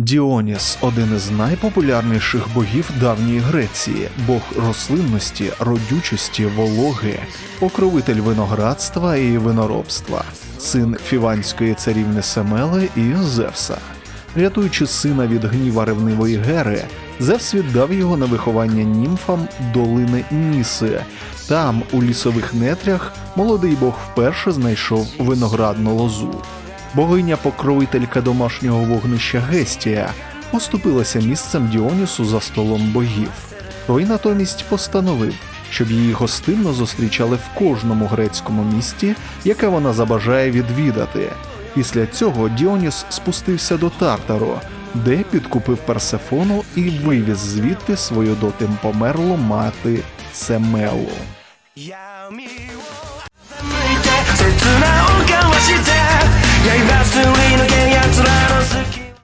Діоніс один із найпопулярніших богів давньої Греції, бог рослинності, родючості, вологи, покровитель виноградства і виноробства, син фіванської царівни Семели і Зевса. Рятуючи сина від гніва ревнивої Гери, Зевс віддав його на виховання німфам долини Ніси. Там, у лісових нетрях, молодий бог вперше знайшов виноградну лозу. Богиня покровителька домашнього вогнища Гестія поступилася місцем Діонісу за столом богів. Той натомість постановив, щоб її гостинно зустрічали в кожному грецькому місті, яке вона забажає відвідати. Після цього Діоніс спустився до Тартару, де підкупив Персефону і вивіз звідти свою дотим померлу мати Семелу.